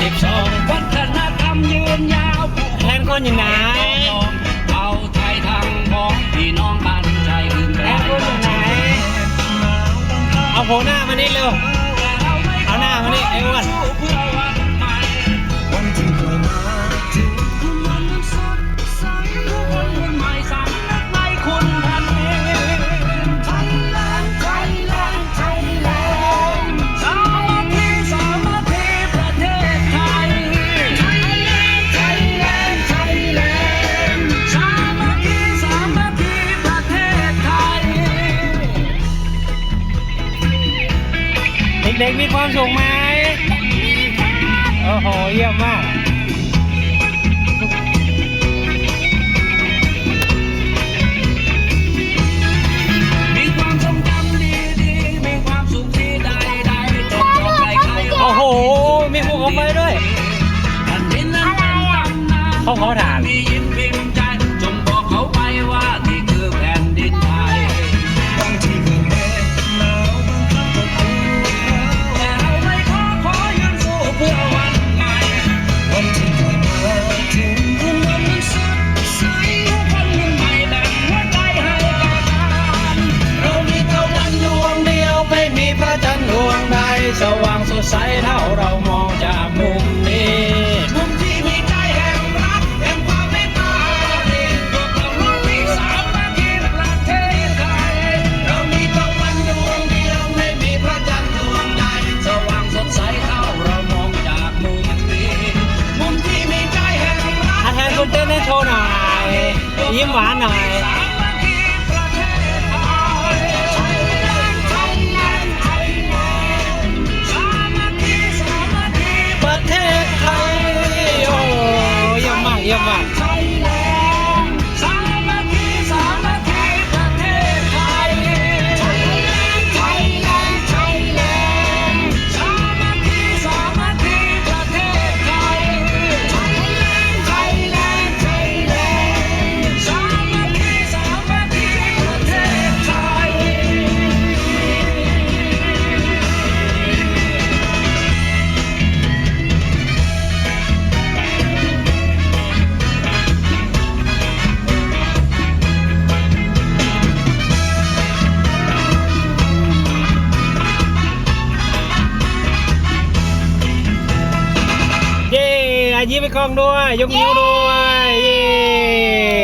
สิบสองวัฒนธรรมยืนยาวแทนคนยังนา็กมีความสุขไหมโอ้โห เยี่ยมมากโอ้โห มีภูเขาไฟด้วย เขาเขาถาม สว่างสดใสเท่าเรามองจากมุมนี้มุมที่มีใจแห่งรักแห่งความเมตตาก็กำลังมีสามัคคีประเทศไทยเรามีตะวันดวงเดียวไม่มีพระจันทร์ดวงใดสว่างสดใสเท่าเรามองจากมุมนี้มุมที่มีใจแห่งรักแทนคุณเต้นโชว์หน่อยยิ้มหวานหน่อย Obrigado, Marcos. ยิ้มไปกล้องด้วย ยกนิ้วด้วย